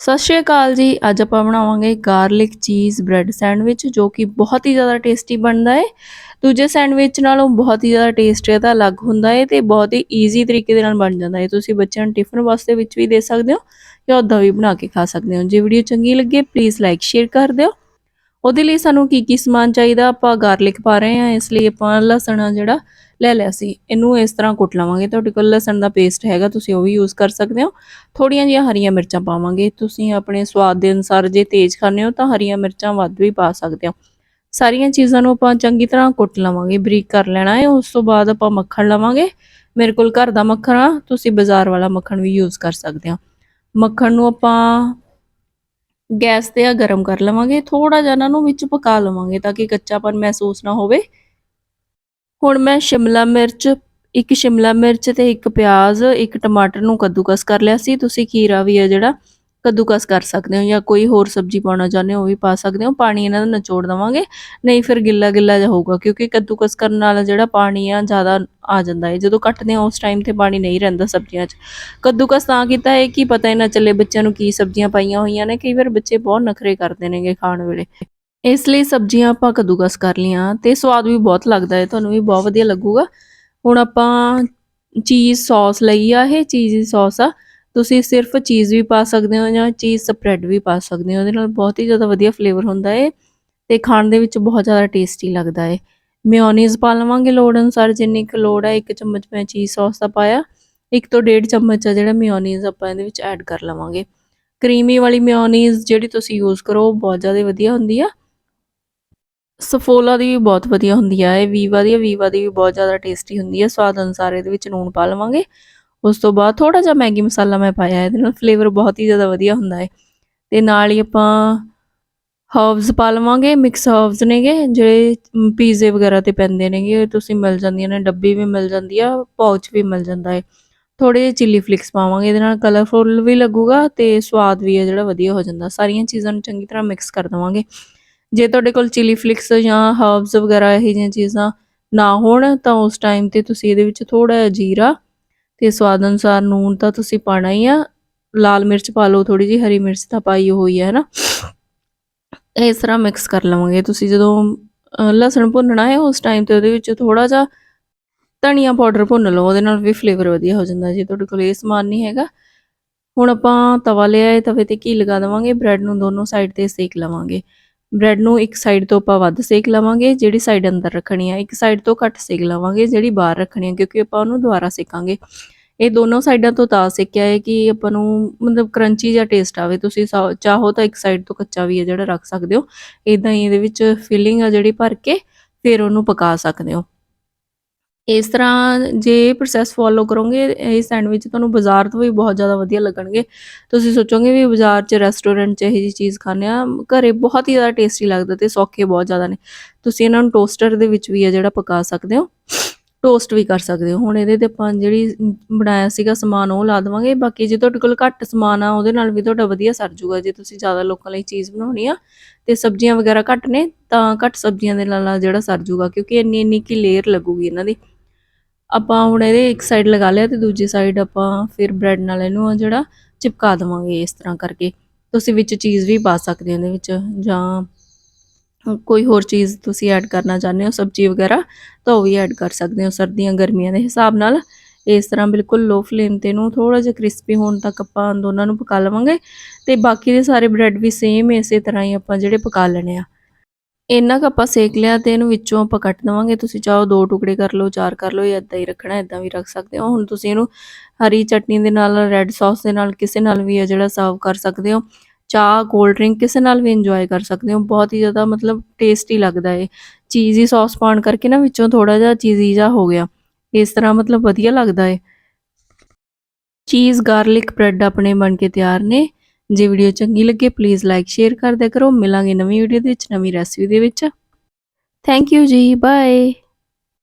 ਸਤਿ ਸ਼੍ਰੀ ਅਕਾਲ ਜੀ। ਅੱਜ ਆਪਾਂ ਬਣਾਵਾਂਗੇ ਗਾਰਲਿਕ ਚੀਜ਼ ਬ੍ਰੈਡ ਸੈਂਡਵਿਚ, ਜੋ ਕਿ ਬਹੁਤ ਹੀ ਜ਼ਿਆਦਾ ਟੇਸਟੀ ਬਣਦਾ ਹੈ ਦੂਜੇ ਸੈਂਡਵਿਚ ਨਾਲੋਂ ਬਹੁਤ ਹੀ ਜ਼ਿਆਦਾ ਟੇਸਟ ਇਹਦਾ ਅਲੱਗ ਹੁੰਦਾ ਹੈ ਤੇ ਬਹੁਤ ਹੀ ਈਜ਼ੀ ਤਰੀਕੇ ਦੇ ਨਾਲ ਬਣ ਜਾਂਦਾ ਹੈ ਤੁਸੀਂ ਬੱਚਿਆਂ ਨੂੰ ਟਿਫਨ ਵਾਸਤੇ ਵਿੱਚ ਵੀ ਦੇ ਸਕਦੇ ਹੋ ਜਾਂ ਉੱਦਾਂ ਵੀ ਬਣਾ ਕੇ ਖਾ ਸਕਦੇ ਹੋ। ਜੇ ਵੀਡੀਓ ਚੰਗੀ ਲੱਗੇ ਪਲੀਜ਼ ਲਾਈਕ ਸ਼ੇਅਰ ਕਰ ਦਿਓ। ਉਹਦੇ ਲਈ ਸਾਨੂੰ ਕੀ ਕੀ ਸਮਾਨ ਚਾਹੀਦਾ ਆਪਾਂ ਗਾਰਲਿਕ ਪਾ ਰਹੇ ਹਾਂ। ਇਸ ਲਈ ਆਪਾਂ ਲਸਣ ਆ ਜਿਹੜਾ ਲੈ ਲਿਆ ਸੀ। ਇਹਨੂੰ ਇਸ ਤਰ੍ਹਾਂ ਕੁੱਟ ਲਵਾਂਗੇ। ਤੁਹਾਡੇ ਕੋਲ ਲਸਣ ਦਾ ਪੇਸਟ ਹੈਗਾ, ਤੁਸੀਂ ਉਹ ਵੀ ਯੂਜ਼ ਕਰ ਸਕਦੇ ਹੋ। ਥੋੜੀਆਂ ਜਿਹੀਆਂ ਹਰੀਆਂ ਮਿਰਚਾਂ ਪਾਵਾਂਗੇ। ਤੁਸੀਂ ਆਪਣੇ ਸਵਾਦ ਦੇ ਅਨੁਸਾਰ ਜੇ ਤੇਜ਼ ਖਾਣੇ ਹੋ, ਤਾਂ ਹਰੀਆਂ ਮਿਰਚਾਂ ਵੱਧ ਵੀ ਪਾ ਸਕਦੇ ਹੋ। ਸਾਰੀਆਂ ਚੀਜ਼ਾਂ ਨੂੰ ਆਪਾਂ ਚੰਗੀ ਤਰ੍ਹਾਂ ਕੁੱਟ ਲਵਾਂਗੇ, ਬਰੀਕ ਕਰ ਲੈਣਾ ਹੈ। ਉਸ ਤੋਂ ਬਾਅਦ ਆਪਾਂ ਮੱਖਣ ਲਵਾਂਗੇ। ਮੇਰੇ ਕੋਲ ਘਰ ਦਾ ਮੱਖਣ ਆ, ਤੁਸੀਂ ਬਾਜ਼ਾਰ ਵਾਲਾ ਮੱਖਣ ਵੀ ਯੂਜ਼ ਕਰ ਸਕਦੇ ਹੋ। ਮੱਖਣ ਨੂੰ ਆਪਾਂ ਗੈਸ ਤੇ ਆ ਗਰਮ ਕਰ ਲਵਾਂਗੇ। ਥੋੜਾ ਜਿਹਾ ਇਹਨਾਂ ਨੂੰ ਵਿੱਚ ਪਕਾ ਲਵਾਂਗੇ, ਤਾਂ ਕਿ ਕੱਚਾਪਨ ਮਹਿਸੂਸ ਨਾ ਹੋਵੇ। ਹੁਣ ਮੈਂ ਸ਼ਿਮਲਾ ਮਿਰਚ, ਇੱਕ ਸ਼ਿਮਲਾ ਮਿਰਚ ਤੇ ਇੱਕ ਪਿਆਜ਼, ਇੱਕ ਟਮਾਟਰ ਨੂੰ ਕੱਦੂਕਸ ਕਰ ਲਿਆ ਸੀ। ਤੁਸੀਂ ਖੀਰਾ ਵੀ ਹੈ ਜਿਹੜਾ ਕੱਦੂਕਸ ਕਰ ਸਕਦੇ ਹੋ ਜਾਂ ਕੋਈ ਹੋਰ ਸਬਜ਼ੀ ਪਾਉਣਾ ਚਾਹੁੰਦੇ ਹੋ ਉਹ ਵੀ ਪਾ ਸਕਦੇ ਹੋ। ਪਾਣੀ ਇਹਨਾਂ ਦਾ ਨਿਚੋੜ ਦਵਾਂਗੇ। ਨਹੀਂ ਫਿਰ ਗਿੱਲਾ ਗਿੱਲਾ ਜਿਹਾ ਹੋਊਗਾ ਕਿਉਂਕਿ ਕੱਦੂਕਸ ਕਰਨ ਨਾਲ ਜਿਹੜਾ ਪਾਣੀ ਆ ਜ਼ਿਆਦਾ ਆ ਜਾਂਦਾ ਹੈ ਜਦੋਂ ਕੱਟਦੇ ਆ ਉਸ ਟਾਈਮ ਤੇ ਪਾਣੀ ਨਹੀਂ ਰਹਿੰਦਾ ਸਬਜ਼ੀਆਂ 'ਚ। ਕੱਦੂਕਸ ਤਾਂ ਕੀਤਾ ਹੈ ਕਿ ਪਤਾ ਹੀ ਨਾ ਚੱਲੇ ਬੱਚਿਆਂ ਨੂੰ ਕੀ ਸਬਜ਼ੀਆਂ ਪਾਈਆਂ ਹੋਈਆਂ ਨੇ। ਕਈ ਵਾਰ ਬੱਚੇ ਬਹੁਤ ਨਖਰੇ ਕਰਦੇ ਨੇਗੇ ਖਾਣ ਵੇਲੇ। ਇਸ ਲਈ ਸਬਜ਼ੀਆਂ ਆਪਾਂ ਕੱਦੂਕਸ ਕਰ ਲੀਆਂ ਤੇ ਸਵਾਦ ਵੀ ਬਹੁਤ ਲੱਗਦਾ ਹੈ, ਤੁਹਾਨੂੰ ਵੀ ਬਹੁਤ ਵਧੀਆ ਲੱਗੂਗਾ। ਹੁਣ ਆਪਾਂ ਚੀਜ਼ ਸੌਸ ਲਈ ਆ, ਇਹ ਚੀਜ਼ ਸੌਸ ਆ। ਤੁਸੀਂ ਸਿਰਫ ਚੀਜ਼ ਵੀ ਪਾ ਸਕਦੇ ਹੋ ਜਾਂ ਚੀਜ਼ ਸਪਰੈਡ ਵੀ ਪਾ ਸਕਦੇ ਹੋ, ਉਹਦੇ ਨਾਲ ਬਹੁਤ ਹੀ ਜ਼ਿਆਦਾ ਵਧੀਆ ਫਲੇਵਰ ਹੁੰਦਾ ਹੈ ਤੇ ਖਾਣ ਦੇ ਵਿੱਚ ਬਹੁਤ ਜ਼ਿਆਦਾ ਟੇਸਟੀ ਲੱਗਦਾ ਹੈ। ਮਿਓਨੀਜ਼ ਪਾ ਲਵਾਂਗੇ ਲੋੜ ਅਨੁਸਾਰ, ਜਿੰਨੀ ਕੁ ਲੋੜ ਹੈ ਇੱਕ ਚਮਚ ਮੈਂ ਚੀਜ਼ ਸੌਸ ਦਾ ਪਾਇਆ। ਇੱਕ ਤੋਂ ਡੇਢ ਚਮਚ ਆ ਜਿਹੜਾ ਮਿਓਨੀਜ਼ ਆਪਾਂ ਇਹਦੇ ਵਿੱਚ ਐਡ ਕਰ ਲਵਾਂਗੇ। ਕਰੀਮੀ ਵਾਲੀ ਮਿਓਨੀਜ਼ ਜਿਹੜੀ ਤੁਸੀਂ ਯੂਜ਼ ਕਰੋ ਬਹੁਤ ਜ਼ਿਆਦਾ ਵਧੀਆ ਹੁੰਦੀ ਆ। ਸਫੋਲਾ ਦੀ ਵੀ ਬਹੁਤ ਵਧੀਆ ਹੁੰਦੀ ਆ, ਇਹ ਵੀਵਾ ਦੀ ਵੀਵਾ ਦੀ ਵੀ ਬਹੁਤ ਜ਼ਿਆਦਾ ਟੇਸਟੀ ਹੁੰਦੀ ਆ, ਸਵਾਦ ਅਨੁਸਾਰ ਇਹਦੇ ਵਿੱਚ ਲੂਣ ਪਾ ਲਵਾਂਗੇ। ਉਸ ਤੋਂ ਬਾਅਦ ਥੋੜਾ ਜਿਹਾ ਮੈਗੀ ਮਸਾਲਾ ਮੈਂ ਪਾਇਆ, ਇਹਦੇ ਨਾਲ ਫਲੇਵਰ ਬਹੁਤ ਹੀ ਜ਼ਿਆਦਾ ਵਧੀਆ ਹੁੰਦਾ ਹੈ ਤੇ ਨਾਲ ਹੀ ਆਪਾਂ ਹਰਬਸ ਪਾ ਲਵਾਂਗੇ ਮਿਕਸ ਹਰਬਸ ਨੇਗੇ, ਜਿਹੜੇ ਪੀਜ਼ੇ ਵਗੈਰਾ ਤੇ ਪੈਂਦੇ ਨੇਗੇ ਤੁਸੀਂ ਮਿਲ ਜਾਂਦੀਆਂ ਨੇ, ਡੱਬੀ ਵੀ ਮਿਲ ਜਾਂਦੀ ਆ ਪਾਉਚ ਵੀ ਮਿਲ ਜਾਂਦਾ ਹੈ ਥੋੜੇ ਜਿਹੇ ਚਿੱਲੀ ਫਲਿਕਸ ਪਾਵਾਂਗੇ, ਇਹਦੇ ਨਾਲ ਕਲਰਫੁਲ ਵੀ ਲੱਗੂਗਾ ਤੇ ਸਵਾਦ ਵੀ ਹੈ ਜਿਹੜਾ ਵਧੀਆ ਹੋ ਜਾਂਦਾ। ਸਾਰੀਆਂ ਚੀਜ਼ਾਂ ਨੂੰ ਚੰਗੀ ਤਰ੍ਹਾਂ ਮਿਕਸ ਕਰ ਦਵਾਂਗੇ। ਜੇ ਤੁਹਾਡੇ ਕੋਲ ਚਿਲੀ ਫਲਿਕਸ ਜਾਂ ਹਰਬਸ ਵਗੈਰਾ ਇਹੋ ਜਿਹੀਆਂ ਚੀਜ਼ਾਂ ਨਾ ਹੋਣ, ਤਾਂ ਉਸ ਟਾਈਮ ਤੇ ਤੁਸੀਂ ਇਹਦੇ ਵਿੱਚ ਥੋੜਾ ਜਿਹਾ ਜੀਰਾ ਤੇ ਸਵਾਦ ਅਨੁਸਾਰ ਨੂਨ ਤਾਂ ਤੁਸੀਂ ਪਾਣਾ ਹੀ ਆ। ਲਾਲ ਮਿਰਚ ਪਾ ਲਓ ਥੋੜੀ ਜੀ ਹਰੀ ਮਿਰਚ ਤਾਂ ਪਾਈ ਹੋਈ ਹੈ ਨਾ ਇਸ ਤਰ੍ਹਾਂ ਮਿਕਸ ਕਰ ਲਵਾਂਗੇ। ਤੁਸੀਂ ਜਦੋਂ ਲਸਣ ਭੁੰਨਣਾ ਹੈ, ਉਸ ਟਾਈਮ ਤੇ ਉਹਦੇ ਵਿੱਚ ਥੋੜਾ ਜਿਹਾ ਧਨੀਆ ਪਾਊਡਰ ਭੁੰਨ ਲਓ, ਉਹਦੇ ਨਾਲ ਵੀ ਫਲੇਵਰ ਵਧੀਆ ਹੋ ਜਾਂਦਾ ਜੇ ਤੁਹਾਡੇ ਕੋਲ ਇਹ ਸਮਾਨ ਨਹੀਂ ਹੈਗਾ। ਹੁਣ ਆਪਾਂ ਤਵਾ ਲਿਆ ਹੈ, ਤਵੇ ਤੇ ਘੀ ਲਗਾ ਦੇਵਾਂਗੇ ਬ੍ਰੈਡ ਨੂੰ ਦੋਨੋਂ ਸਾਈਡ ਤੇ ਸੇਕ ਲਵਾਂਗੇ। ਬ੍ਰੈਡ ਨੂੰ ਇੱਕ ਸਾਈਡ ਤੋਂ ਆਪਾਂ ਵੱਧ ਸੇਕ ਲਵਾਂਗੇ, ਜਿਹੜੀ ਸਾਈਡ ਅੰਦਰ ਰੱਖਣੀ ਆ, ਇੱਕ ਸਾਈਡ ਤੋਂ ਘੱਟ ਸੇਕ ਲਵਾਂਗੇ, ਜਿਹੜੀ ਬਾਹਰ ਰੱਖਣੀ ਆ, ਕਿਉਂਕਿ ਆਪਾਂ ਉਹਨੂੰ ਦੁਬਾਰਾ ਸੇਕਾਂਗੇ। ਇਹ ਦੋਨੋਂ ਸਾਈਡਾਂ ਤੋਂ ਤਾਂ ਸੇਕਿਆ ਹੈ ਕਿ ਆਪਾਂ ਨੂੰ ਮਤਲਬ ਕਰੰਚੀ ਜਾਂ ਟੇਸਟ ਆਵੇ। ਤੁਸੀਂ ਚਾਹੋ ਤਾਂ ਇੱਕ ਸਾਈਡ ਤੋਂ ਕੱਚਾ ਵੀ ਹੈ ਜਿਹੜਾ ਰੱਖ ਸਕਦੇ ਹੋ। ਇਦਾਂ ਹੀ ਇਹਦੇ ਵਿੱਚ ਫਿਲਿੰਗ ਆ ਜਿਹੜੀ ਭਰ ਕੇ, ਫਿਰ ਉਹਨੂੰ ਪਕਾ ਸਕਦੇ ਹੋ। ਇਸ ਤਰ੍ਹਾਂ ਜੇ ਪ੍ਰੋਸੈਸ ਫੋਲੋ ਕਰੋਗੇ, ਇਹ ਸੈਂਡਵਿਚ ਤੁਹਾਨੂੰ ਬਾਜ਼ਾਰ ਤੋਂ ਵੀ ਬਹੁਤ ਜ਼ਿਆਦਾ ਵਧੀਆ ਲੱਗਣਗੇ। ਤੁਸੀਂ ਸੋਚੋਗੇ ਵੀ ਬਾਜ਼ਾਰ 'ਚ ਰੈਸਟੋਰੈਂਟ 'ਚ ਇਹ ਜੀ ਚੀਜ਼ ਖਾਣੇ ਆ ਘਰੇ ਬਹੁਤ ਹੀ ਜ਼ਿਆਦਾ ਟੇਸਟੀ ਲੱਗਦਾ ਤੇ ਸੌਖੇ ਬਹੁਤ ਜ਼ਿਆਦਾ ਨੇ। ਤੁਸੀਂ ਇਹਨਾਂ ਨੂੰ ਟੋਸਟਰ ਦੇ ਵਿੱਚ ਵੀ ਆ ਜਿਹੜਾ ਪਕਾ ਸਕਦੇ ਹੋ ਟੋਸਟ ਵੀ ਕਰ ਸਕਦੇ ਹੋ। ਹੁਣ ਇਹਦੇ ਤੇ ਆਪਾਂ ਜਿਹੜੀ ਬਣਾਇਆ ਸੀਗਾ ਸਮਾਨ ਉਹ ਲਾ ਦਵਾਂਗੇ। ਬਾਕੀ ਜੇ ਤੁਹਾਡੇ ਕੋਲ ਘੱਟ ਸਮਾਨ ਆ, ਉਹਦੇ ਨਾਲ ਵੀ ਤੁਹਾਡਾ ਵਧੀਆ ਸਰ ਜੂਗਾ। ਜੇ ਤੁਸੀਂ ਜ਼ਿਆਦਾ ਲੋਕਾਂ ਲਈ ਚੀਜ਼ ਬਣਾਉਣੀ ਆ ਤੇ ਸਬਜ਼ੀਆਂ ਵਗੈਰਾ ਘੱਟ ਨੇ, ਤਾਂ ਘੱਟ ਸਬਜ਼ੀਆਂ ਦੇ ਨਾਲ ਜਿਹੜਾ ਸਰ ਜੂਗਾ, ਕਿਉਂਕਿ ਇੰਨੀ ਇੰਨੀ ਕੀ ਲੇਅਰ ਲੱਗੂਗੀ ਇਹਨਾਂ ਦੀ। ਆਪਾਂ ਹੁਣ ਇਹਦੇ ਇੱਕ ਸਾਈਡ ਲਗਾ ਲਿਆ ਤੇ ਦੂਜੀ ਸਾਈਡ ਆਪਾਂ ਫਿਰ ਬ੍ਰੈਡ ਨਾਲ ਇਹਨੂੰ ਜਿਹੜਾ ਚਿਪਕਾ ਦਵਾਂਗੇ ਇਸ ਤਰ੍ਹਾਂ ਕਰਕੇ। ਤੁਸੀਂ ਵਿੱਚ ਚੀਜ਼ ਵੀ ਪਾ ਸਕਦੇ ਹੋ ਇਹਦੇ ਵਿੱਚ ਜਾਂ ਕੋਈ ਹੋਰ ਚੀਜ਼ ਤੁਸੀਂ ਐਡ ਕਰਨਾ ਚਾਹੁੰਦੇ ਹੋ, ਸਬਜ਼ੀ ਵਗੈਰਾ, ਤਾਂ ਉਹ ਵੀ ਐਡ ਕਰ ਸਕਦੇ ਹੋ ਸਰਦੀਆਂ ਗਰਮੀਆਂ ਦੇ ਹਿਸਾਬ ਨਾਲ। ਇਸ ਤਰ੍ਹਾਂ ਬਿਲਕੁਲ ਲੋ ਫਲੇਮ ਤੇ ਨੂੰ ਥੋੜਾ ਜਿਹਾ ਕ੍ਰਿਸਪੀ ਹੋਣ ਤੱਕ ਆਪਾਂ ਦੋਨਾਂ ਨੂੰ ਪਕਾ ਲਵਾਂਗੇ ਤੇ ਬਾਕੀ ਦੇ ਸਾਰੇ ਬ੍ਰੈਡ ਵੀ ਸੇਮ ਇਸੇ ਤਰ੍ਹਾਂ ਹੀ ਆਪਾਂ ਜਿਹੜੇ ਪਕਾ ਲੈਣੇ ਆ। ਇੰਨਾ ਕੁ ਆਪਾਂ ਸੇਕ ਲਿਆ ਤੇ ਇਹਨੂੰ ਵਿੱਚੋਂ ਆਪਾਂ ਕੱਟ ਦਵਾਂਗੇ। ਤੁਸੀਂ ਚਾਹੋ ਦੋ ਟੁਕੜੇ ਕਰ ਲਓ, ਚਾਰ ਕਰ ਲਓ, ਜਾਂ ਇਦਾਂ ਹੀ ਰੱਖਣਾ ਇਦਾਂ ਵੀ ਰੱਖ ਸਕਦੇ ਹੋ। ਹੁਣ ਤੁਸੀਂ ਇਹਨੂੰ ਹਰੀ ਚਟਨੀ ਦੇ ਨਾਲ ਰੈੱਡ ਸੌਸ ਦੇ ਨਾਲ, ਕਿਸੇ ਨਾਲ ਵੀ ਹੈ ਜਿਹੜਾ ਸਰਵ ਕਰ ਸਕਦੇ ਹੋ। ਚਾਹ ਕੋਲਡ ਡਰਿੰਕ ਕਿਸੇ ਨਾਲ ਵੀ ਇੰਜੋਏ ਕਰ ਸਕਦੇ ਹੋ। ਬਹੁਤ ਹੀ ਜ਼ਿਆਦਾ ਮਤਲਬ ਟੇਸਟੀ ਲੱਗਦਾ ਹੈ ਚੀਜ਼ੀ ਸੌਸ ਪਾਉਣ ਕਰਕੇ ਨਾ ਵਿੱਚੋਂ ਥੋੜਾ ਜਿਹਾ ਚੀਜ਼ੀ ਜਿਹਾ ਹੋ ਗਿਆ। ਇਸ ਤਰ੍ਹਾਂ ਮਤਲਬ ਵਧੀਆ ਲੱਗਦਾ ਹੈ ਚੀਜ਼ ਗਾਰਲਿਕ ਬ੍ਰੈਡ ਆਪਣੇ ਬਣ ਕੇ ਤਿਆਰ ਨੇ। ਜੇ ਵੀਡੀਓ ਚੰਗੀ ਲੱਗੇ ਪਲੀਜ਼ ਲਾਈਕ ਸ਼ੇਅਰ ਕਰ ਦਿਆ ਕਰੋ। ਮਿਲਾਂਗੇ ਨਵੀਂ ਵੀਡੀਓ ਦੇ ਵਿੱਚ, ਨਵੀਂ ਰੈਸਿਪੀ ਦੇ ਵਿੱਚ। ਥੈਂਕ ਯੂ ਜੀ ਬਾਏ